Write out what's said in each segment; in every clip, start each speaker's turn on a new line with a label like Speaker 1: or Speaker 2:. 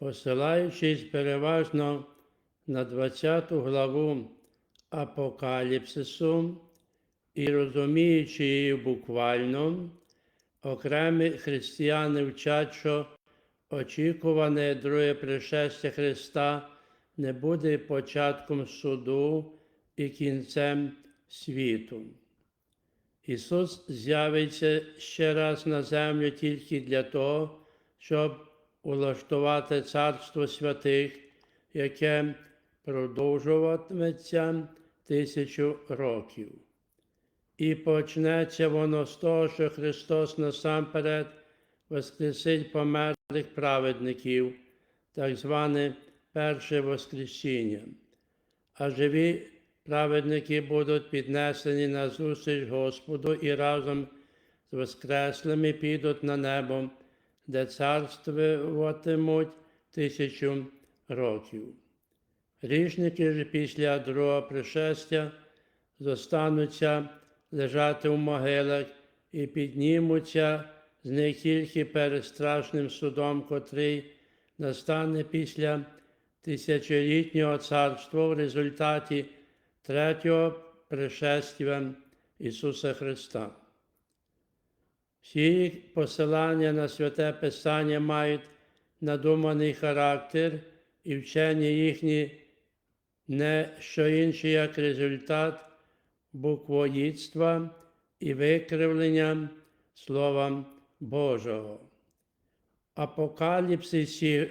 Speaker 1: посилаючись переважно на 20 главу Апокаліпсису і розуміючи її буквально, окремі християни вчать, що очікуване друге пришестя Христа не буде початком суду і кінцем світу. Ісус з'явиться ще раз на землю тільки для того, щоб улаштувати Царство святих, яке продовжуватиметься тисячу років. І почнеться воно з того, що Христос насамперед воскресить померлих праведників, так зване перше Воскресіння. А живі праведники будуть піднесені на зустріч Господу і разом з Воскреслими підуть на небо, де царствуватимуть тисячу років. Грішники ж після другого пришестя зостануться лежати в могилах і піднімуться з них тільки перед страшним судом, котрий настане після тисячолітнього царства в результаті третього пришестя Ісуса Христа. Всі посилання на святе Писання мають надуманий характер і вчення їхні не що інше, як результат буквоїдства і викривлення Слова Божого. Апокаліпсисі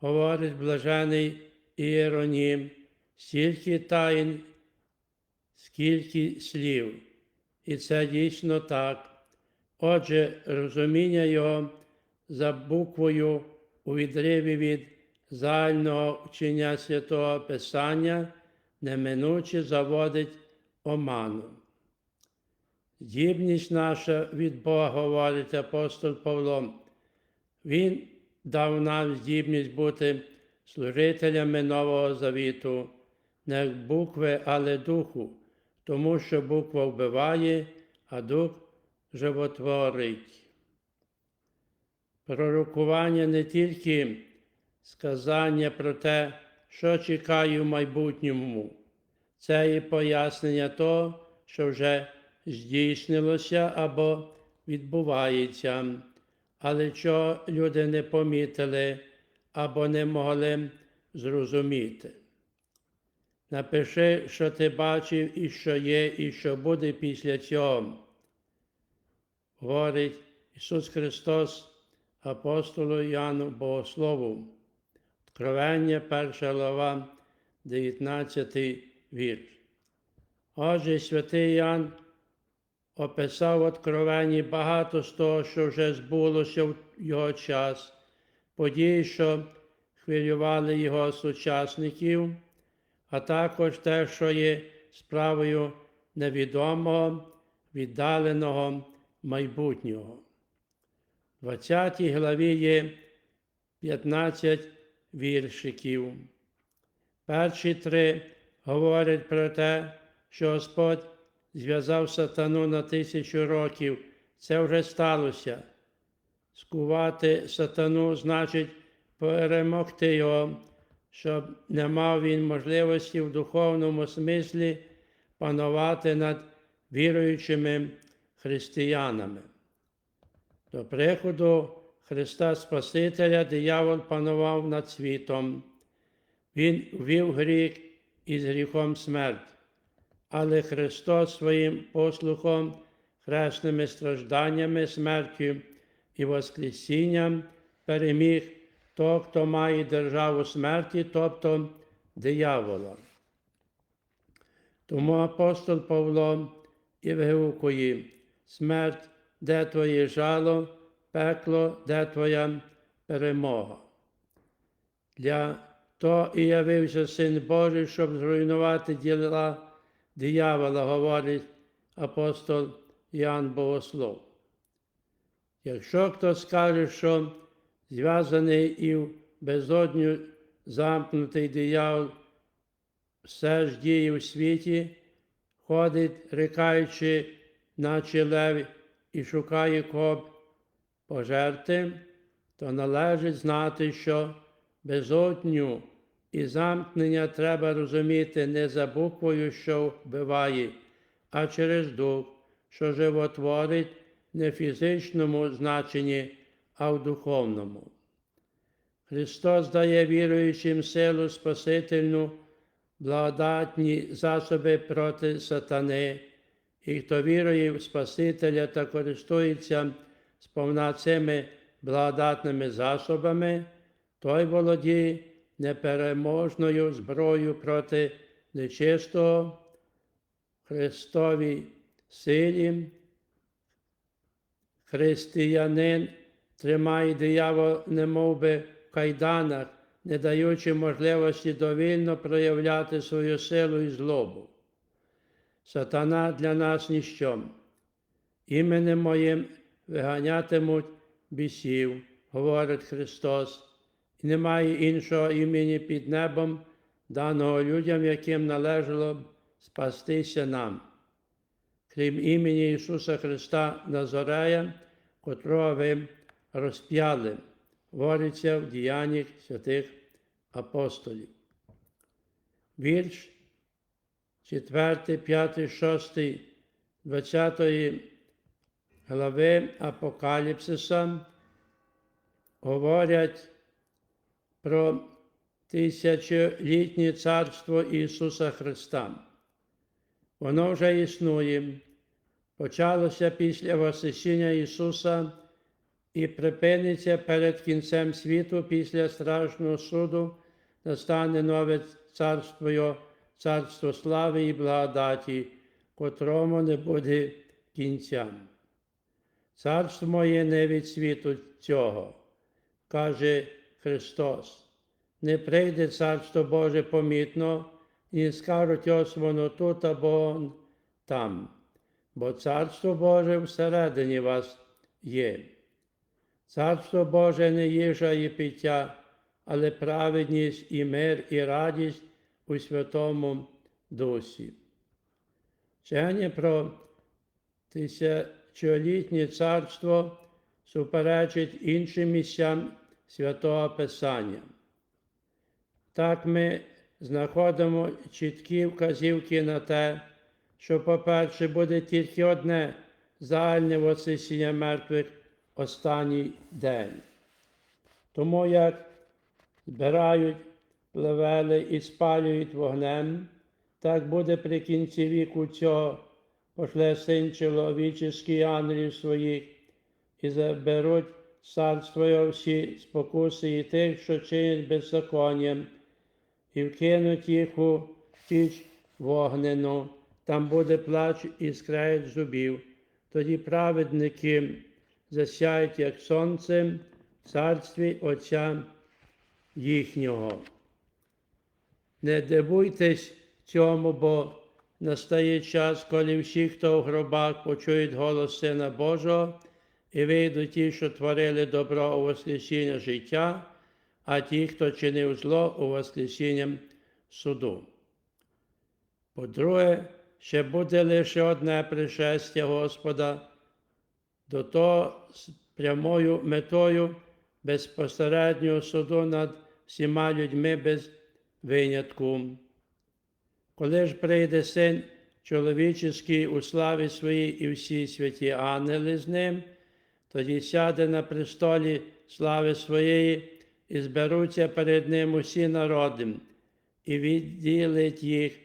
Speaker 1: говорить блажений Іеронім, стільки таїн, скільки слів. І це дійсно так. Отже, розуміння його за буквою у відриві від загального вчення святого Писання неминуче заводить оману. Здібність наша від Бога говорить апостол Павло. Він дав нам здібність бути служителями Нового Завіту, не букви, але духу, тому що буква вбиває, а дух животворить. Пророкування не тільки сказання про те, що чекає в майбутньому, це і пояснення того, що вже здійснилося або відбувається, але що люди не помітили або не могли зрозуміти. Напиши, що ти бачив і що є, і що буде після цього. Говорить Ісус Христос апостолу Яну Богослову. Откровення, 1 глава, 19 вірш. Отже, святий Ян описав в Откровенні багато з того, що вже збулося в його час, події, що хвилювали його сучасників, а також те, що є справою невідомого, віддаленого майбутнього. В 20 главі є 15 віршиків. Перші три говорять про те, що Господь зв'язав сатану на тисячу років. Це вже сталося. Скувати сатану значить перемогти його, щоб не мав він можливості в духовному смислі панувати над віруючими християнами. До приходу Христа Спасителя диявол панував над світом. Він ввів гріх і з гріхом смерть. Але Христос своїм послухом, хресними стражданнями, смертю і Воскресінням переміг того, хто має державу смерті, тобто диявола. Тому апостол Павло і вигукує смерть, де твоє жало, пекло, де твоя перемога. Для того і явився Син Божий, щоб зруйнувати діла диявола, говорить апостол Іоанн Богослов. Якщо хто скаже, що зв'язаний і в безодню замкнутий диявол все ж діє у світі, ходить, рикаючи, наче лев, і шукає кого б пожерти, то належить знати, що безодню і замкнення треба розуміти не за буквою, що вбиває, а через дух, що животворить не в фізичному значенні, а в духовному. Христос дає віруючим силу Спасительну, благодатні засоби проти сатани, і хто вірує в Спасителя та користується сповна цими благодатними засобами, той володіє непереможною зброєю проти нечистого Христовій силі. Християнин тримає диявол немов би в кайданах, не даючи можливості довільно проявляти свою силу і злобу. Сатана для нас ніщо. Іменем моїм виганятимуть бісів, говорить Христос, і немає іншого імені під небом, даного людям, яким належало б спастися нам, крім імені Ісуса Христа Назарея, котрого ви розп'яли, говориться в діяннях святих апостолів. Вірш 4, 5, 6, 20 глави Апокаліпсиса говорять про тисячолітнє царство Ісуса Христа. Воно вже існує, почалося після Воскресіння Ісуса і припиниться перед кінцем світу після страшного суду, настане нове царство, Його, царство слави і благодаті, котрому не буде кінця. Царство моє не від світу цього, каже Христос. Не прийде царство Боже помітно, і не скажуть ось воно тут або там, бо царство Боже всередині вас є. Царство Боже не їжа і пиття, але праведність і мир, і радість у Святому Дусі. Вчення про тисячолітнє царство суперечить іншим місцям Святого Писання. Так ми знаходимо чіткі вказівки на те, що, по-перше, буде тільки одне загальне воскресіння мертвих останній день. Тому як збирають плевели і спалюють вогнем, так буде при кінці віку цього пошле син чоловічий ангелів своїх і заберуть царство його всі спокуси і тих, що чинять беззаконням, і вкинуть їх у піч вогнену, там буде плач і скрегіт зубів. Тоді праведники засяють, як сонце, в царстві Отця їхнього. Не дивуйтесь цьому, бо настає час, коли всі, хто в гробах почують голос Сина Божого, і вийдуть ті, що творили добро у Воскресіння життя, а ті, хто чинив зло у Воскресіння суду. По-друге, ще буде лише одне пришестя Господа, до того з прямою метою безпосереднього суду над всіма людьми без винятку. Коли ж прийде син чоловічий у славі своїй і всі святі ангели з ним, тоді сяде на престолі слави своєї і зберуться перед ним усі народи, і відділить їх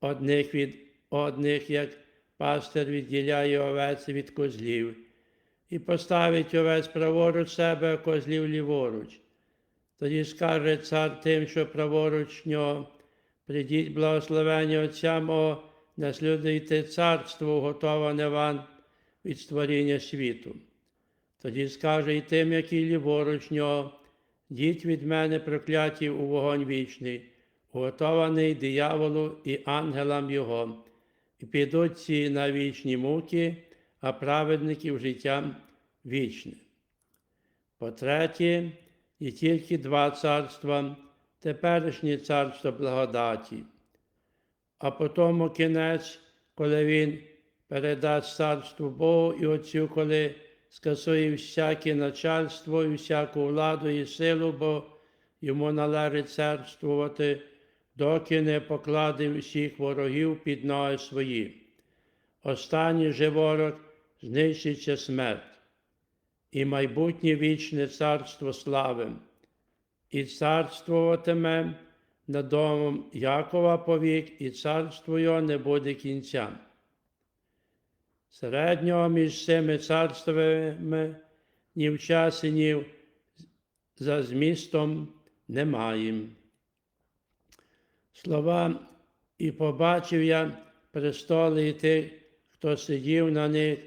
Speaker 1: одних від одних, як пастир відділяє овець від козлів, і поставить овець праворуч себе, а козлів ліворуч. Тоді скаже цар тим, що праворуч нього, придіть благословення Отця мого, наслідуйте царство, готоване вам від створіння світу. Тоді скаже й тим, які ліворуч нього, діть від мене прокляті у вогонь вічний, готований дияволу і ангелам Його, і підуть ці на вічні муки, а праведників життя вічне. По-третє, і тільки два царства, теперішнє царство благодаті, а потім кінець, коли Він передасть царству Богу і Отцю, коли скасує всяке начальство і всяку владу і силу, бо йому належить царствувати, доки не покладе всіх ворогів під ноги свої. Останній же ворог знищиться смерть, і майбутнє вічне царство слави, і царствуватиме над домом Якова повік, і царство його не буде кінця. Середнього між цими царствами ні в часі, ні за змістом немає. Слова і побачив я престоли тих, хто сидів на них,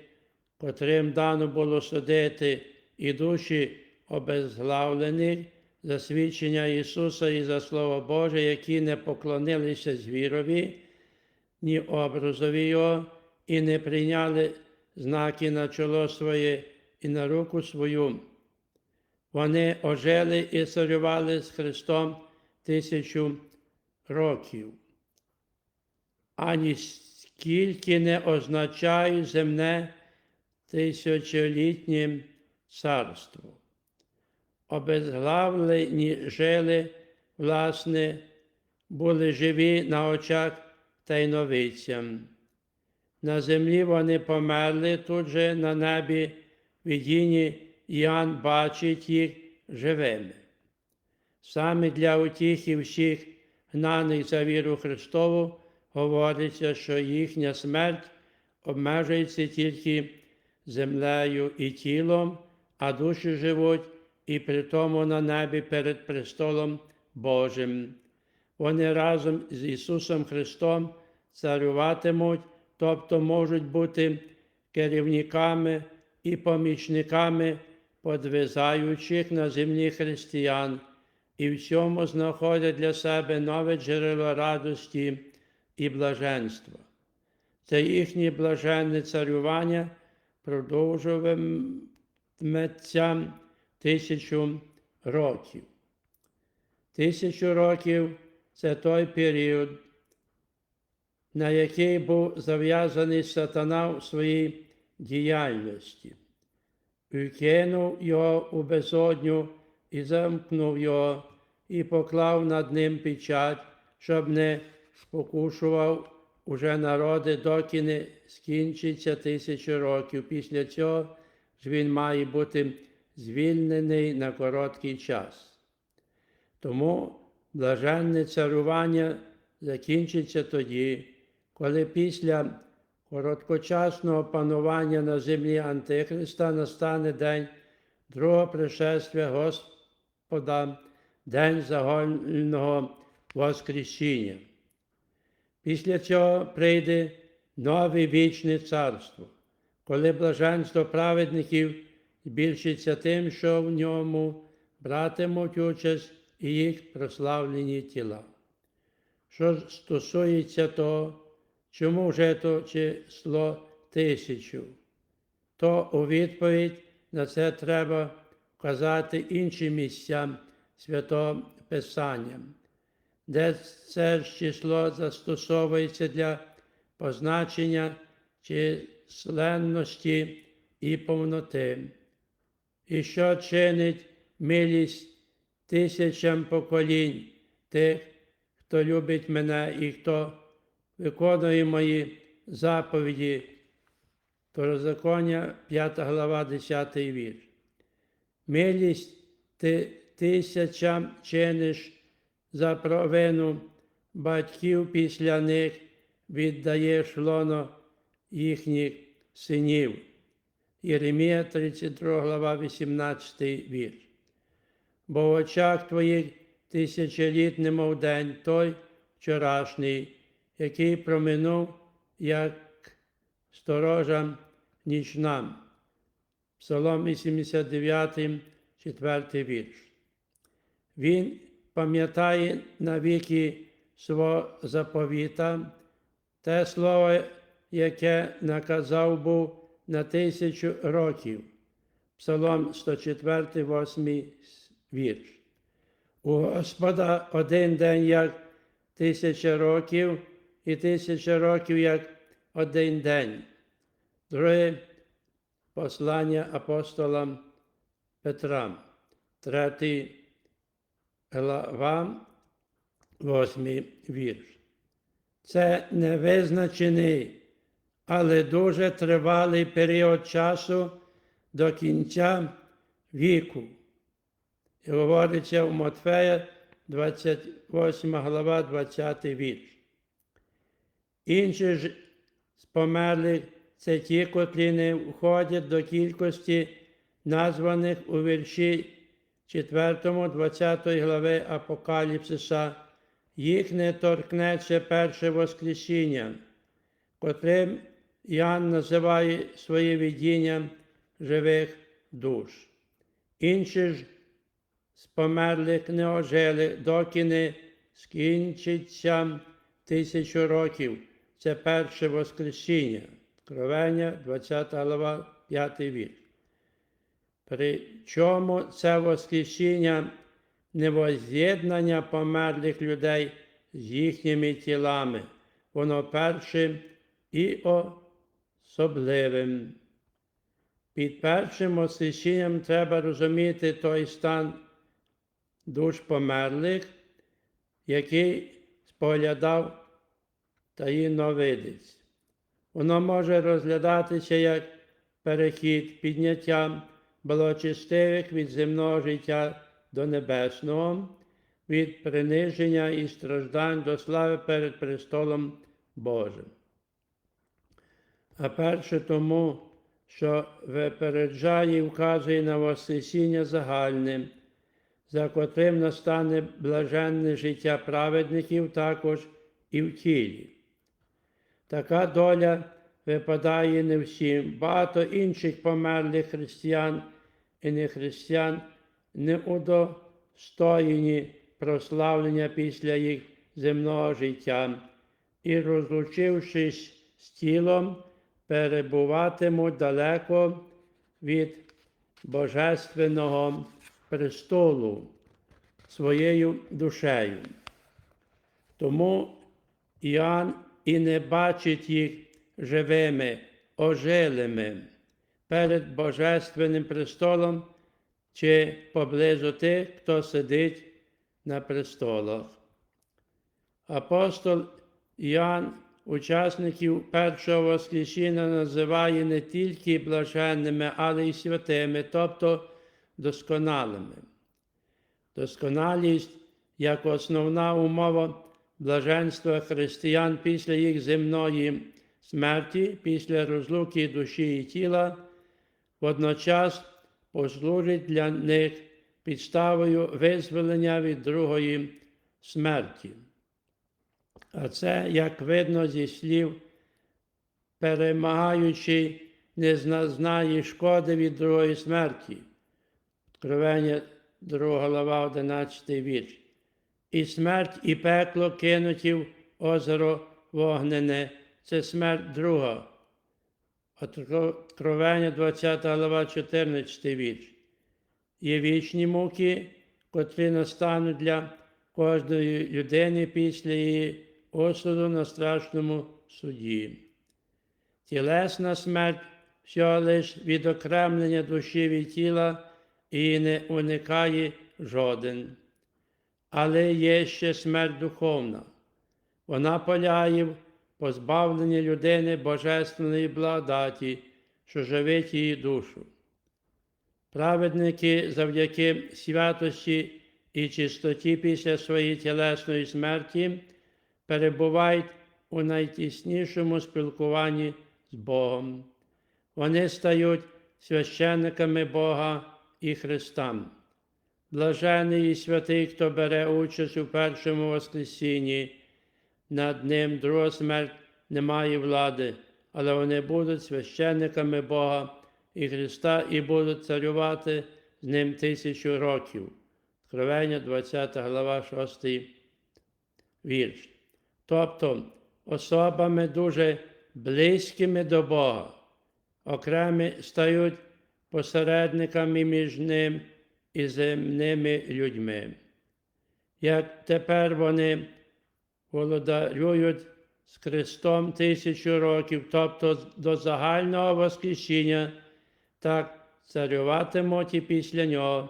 Speaker 1: котрим дано було судити, і душі обезглавлених за свідчення Ісуса і за Слово Боже, які не поклонилися звірові, ні образові Його, і не прийняли знаки на чоло своє і на руку свою. Вони ожили і царювали з Христом тисячу років. Ані скільки не означає земне тисячолітнє царство. Обезглавлені жили, власне, були живі на очах тайновицям. На землі вони померли, тут же на небі видінні Іоанн бачить їх живими. Саме для утіхи всіх гнаних за віру Христову говориться, що їхня смерть обмежується тільки землею і тілом, а душі живуть і при тому на небі перед престолом Божим. Вони разом з Ісусом Христом царюватимуть, тобто можуть бути керівниками і помічниками подвизаючих на землі християн, і в цьому знаходять для себе нове джерело радості і блаженства. Це їхнє блаженне царювання продовжуватиметься тисячу років. Тисячу років це той період, на який був зав'язаний сатана в своїй діяльності. І кинув його у безодню і замкнув його, і поклав над ним печать, щоб не спокушував уже народи, доки не скінчиться тисячу років. Після цього ж він має бути звільнений на короткий час. Тому блаженне царювання закінчиться тоді, коли після короткочасного панування на землі Антихриста настане день другого пришествия Господа, день загального Воскресіння. Після цього прийде нове вічне царство, коли блаженство праведників збільшиться тим, що в ньому братимуть участь і їх прославлені тіла. Що стосується того, чому вже то число тисячу, то у відповідь на це треба вказати інші місця Святого Писання, де це ж число застосовується для позначення численності і повноти, і що чинить милість тисячам поколінь тих, хто любить мене і хто виконує мої заповіді. Второзаконня, 5 глава, 10 вірш. Милість ти тисячам чиниш за провину батьків після них віддаєш лоно їхніх синів. Єремія 32 глава, 18 вірш. Бо в очах твоїх тисячоліт немов день той вчорашній, який проминув, як сторожа нічна. Псалом 89, 4 вірш. Він пам'ятає навіки свого заповіта, те слово, яке наказав був на тисячу років. Псалом 104, 8 вірш. У Господа один день як тисяча років, і тисяча років як один день. Друге послання апостола Петра, третій глава, 8 вірш. Це невизначений, але дуже тривалий період часу до кінця віку. І говориться в Матфея 28 глава, 20 вірш. Інші ж з померлих це ті, котрі не входять до кількості названих у вірші 4, 20 глави Апокаліпсиса, їх не торкнеться перше Воскресіння, котрим Іоанн називає своє видіння живих душ. Інші ж з померлих не ожили, доки не скінчиться тисячу років. Це перше Воскресіння. Откровення, 20 глава, 5 вірш. Причому це Воскресіння не воз'єднання померлих людей з їхніми тілами. Воно першим і особливим. Під першим Воскресінням треба розуміти той стан душ померлих, який споглядав таїновидець. Воно може розглядатися як перехід підняття благочестивих від земного життя до небесного, від приниження і страждань до слави перед престолом Божим. А перше тому, що випереджає і вказує на Воскресіння загальне, за котрим настане блаженне життя праведників також і в тілі. Така доля випадає не всім. Багато інших померлих християн і нехристиян не удостоєні прославлення після їх земного життя і, розлучившись з тілом, перебуватимуть далеко від Божественного престолу своєю душею. Тому Іоанн і не бачить їх живими, ожилими перед Божественним престолом чи поблизу тих, хто сидить на престолах. Апостол Іоанн учасників першого Воскресіння називає не тільки блаженними, але й святими, тобто досконалими. Досконалість як основна умова блаженства християн після їх земної смерті, після розлуки душі і тіла, водночас послужить для них підставою визволення від другої смерті. А це, як видно зі слів, перемагаючи, не знає шкоди від другої смерті. Откровення 2 глава, 11 вірш. І смерть, і пекло кинуті в озеро вогнене, це смерть друга. Откровення 20 глава, 14 вірш. Є вічні муки, котрі настануть для кожної людини після її осуду на страшному суді. Тілесна смерть всього лиш відокремлення душі від тіла і не уникає жоден. Але є ще смерть духовна. Вона полягає в позбавленні людини божественної благодаті, що живить її душу. Праведники завдяки святості і чистоті після своєї тілесної смерті перебувають у найтіснішому спілкуванні з Богом. Вони стають священниками Бога і Христа. Блажений і святий, хто бере участь у першому Воскресінні, над ним друга смерть не має влади, але вони будуть священниками Бога і Христа і будуть царювати з ним тисячу років. Откровення 20 глава 6 вірш. Тобто особами дуже близькими до Бога, окремі стають посередниками між ним і земними людьми. Як тепер вони володарюють з Христом тисячу років, тобто до загального Воскресіння, так царюватимуть і після нього,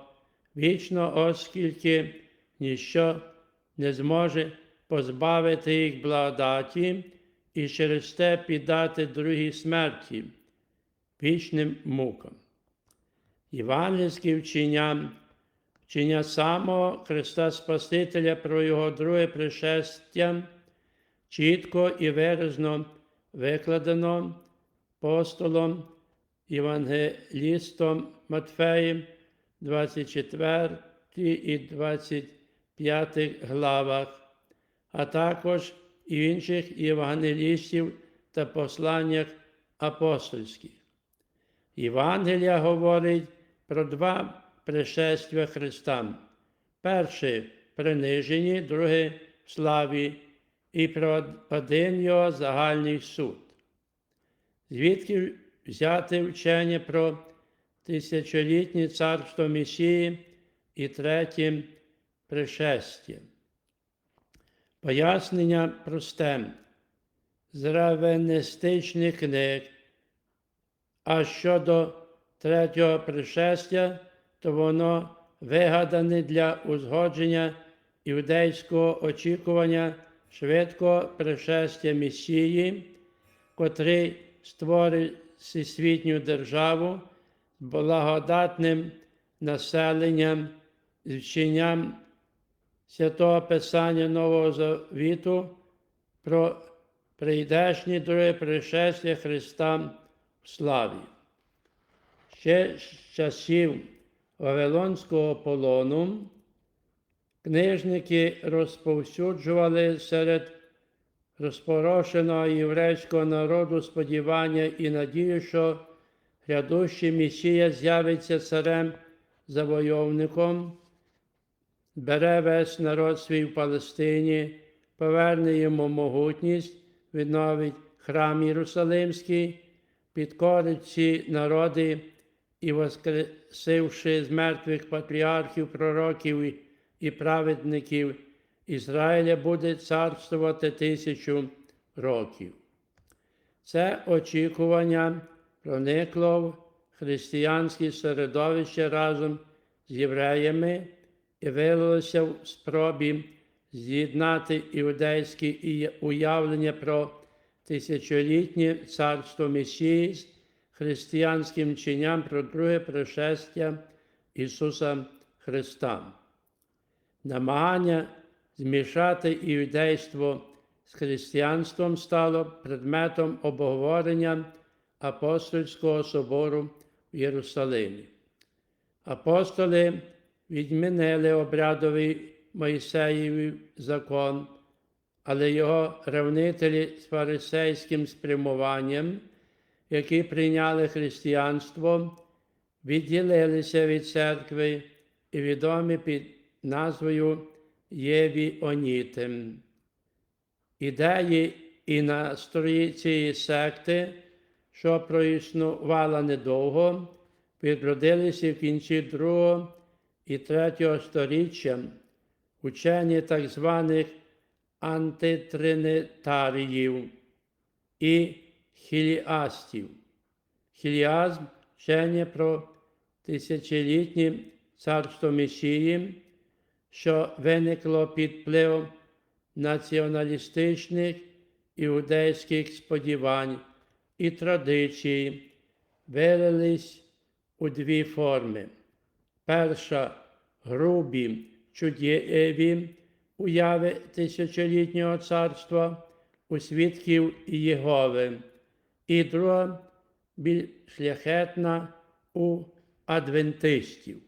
Speaker 1: вічно, оскільки ніщо не зможе позбавити їх благодаті і через те піддати другій смерті, вічним мукам. Євангельські вчення, вчення самого Христа Спасителя про Його друге пришестя чітко і виразно викладено апостолом Євангелістом Матфеєм 24 і 25 главах, а також і в інших євангелістів та посланнях апостольських. Євангелія говорить про два пришестя Христа. Перше принижені, друге славі і один його загальний суд. Звідки взяти вчення про тисячолітнє царство Месії і третє пришестя. Пояснення просте з равенистичних книг. А щодо третього пришестя, то воно вигадане для узгодження іудейського очікування швидкого пришестя Месії, котрий створить всесвітню державу з благодатним населенням, з вченням святого Писання Нового Завіту про прийдешнє друге пришестя Христа в славі. Ще з часів Вавилонського полону книжники розповсюджували серед розпорошеного єврейського народу сподівання і надію, що грядущий Месія з'явиться царем завойовником, бере весь народ свій в Палестині, поверне йому могутність, відновить храм Єрусалимський, підкорить ці народи і, воскресивши з мертвих патріархів, пророків і праведників, Ізраїля буде царствувати тисячу років. Це очікування проникло в християнське середовище разом з євреями і вилилося в спробі з'єднати іудейське уявлення про тисячолітнє царство Месії християнським чинням про друге пришестя Ісуса Христа. Намагання змішати іудейство з християнством стало предметом обговорення апостольського собору в Єрусалимі. Апостоли відмінили обрядовий Мойсеєвий закон, але його ревнителі з фарисейським спрямуванням, які прийняли християнство, відділилися від церкви і відомі під назвою Євіоніти. Ідеї і настрої цієї секти, що проіснувала недовго, відродилися в кінці другого і третього століття учені так званих антитринитаріїв і хіліастів. Хіліазм вчення про тисячолітнє царство Месії, що виникло під впливом націоналістичних іудейських сподівань і традицій, вилились у дві форми. Перша грубі чудєві уяви тисячолітнього царства у свідків Єгови, і друга більш шляхетна у адвентистів.